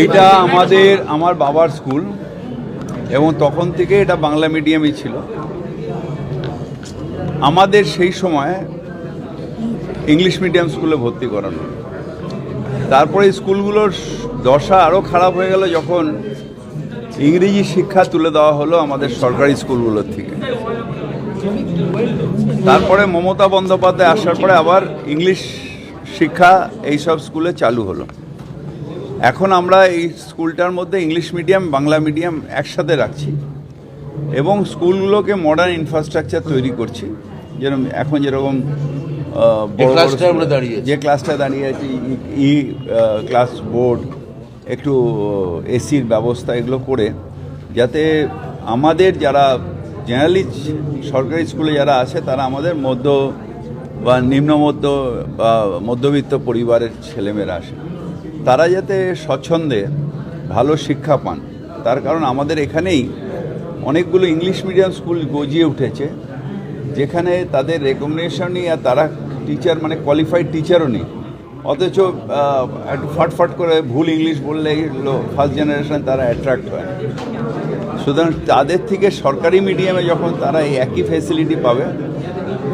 এইটা আমাদের, আমার বাবার স্কুল, এবং তখন থেকে এটা বাংলা মিডিয়ামই ছিল। আমাদের সেই সময় ইংলিশ মিডিয়াম স্কুলে ভর্তি করানো। তারপরে স্কুলগুলোর দশা আরও খারাপ হয়ে গেল যখন ইংরেজি শিক্ষা তুলে দেওয়া হলো আমাদের সরকারি স্কুলগুলোর থেকে। তারপরে মমতা বন্দ্যোপাধ্যায় আসার পরে আবার ইংলিশ শিক্ষা এইসব স্কুলে চালু হলো। এখন আমরা এই স্কুলটার মধ্যে ইংলিশ মিডিয়াম বাংলা মিডিয়াম একসাথে রাখছি এবং স্কুলগুলোকে মডার্ন ইনফ্রাস্ট্রাকচার তৈরি করছি যেরকম এখন যেরকম। যে ক্লাসটা দাঁড়িয়ে আছে ই ক্লাস বোর্ড একটু এসির ব্যবস্থা এগুলো করে যাতে আমাদের যারা জেনারেলি সরকারি স্কুলে যারা আছে তারা আমাদের মধ্য বা নিম্ন মধ্য বা মধ্যবিত্ত পরিবারের ছেলেমেয়েরা আসে তারা যাতে স্বচ্ছন্দে ভালো শিক্ষা পান। তার কারণ আমাদের এখানেই অনেকগুলো ইংলিশ মিডিয়াম স্কুল গজিয়ে উঠেছে, যেখানে তাদের রেকমেন্ডেশন নেই আর তারা টিচার মানে কোয়ালিফাইড টিচারও নেই। অথচ একটু ফাটফাট করে ভুল ইংলিশ বললে ফার্স্ট জেনারেশন তারা অ্যাট্রাক্ট হয় সুতরাং তাদের থেকে সরকারি মিডিয়ামে যখন তারা এই একই ফেসিলিটি পাবে,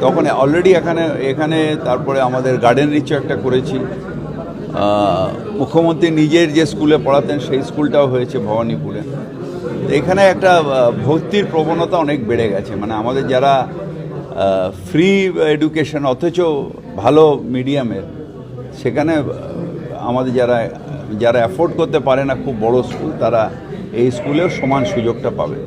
তখন অলরেডি এখানে এখানে তারপরে আমাদের গার্ডেন রিচও একটা করেছি। মুখ্যমন্ত্রী নিজের যে স্কুলে পড়াতেন সেই স্কুলটাও হয়েছে ভবানীপুরে। এখানে একটা ভর্তির প্রবণতা অনেক বেড়ে গেছে। মানে আমাদের যারা ফ্রি এডুকেশন অথচ ভালো মিডিয়ামের সেখানে আমাদের যারা যারা অ্যাফোর্ড করতে পারে না খুব বড় স্কুল তারা এই স্কুলেও সমান সুযোগটা পাবে।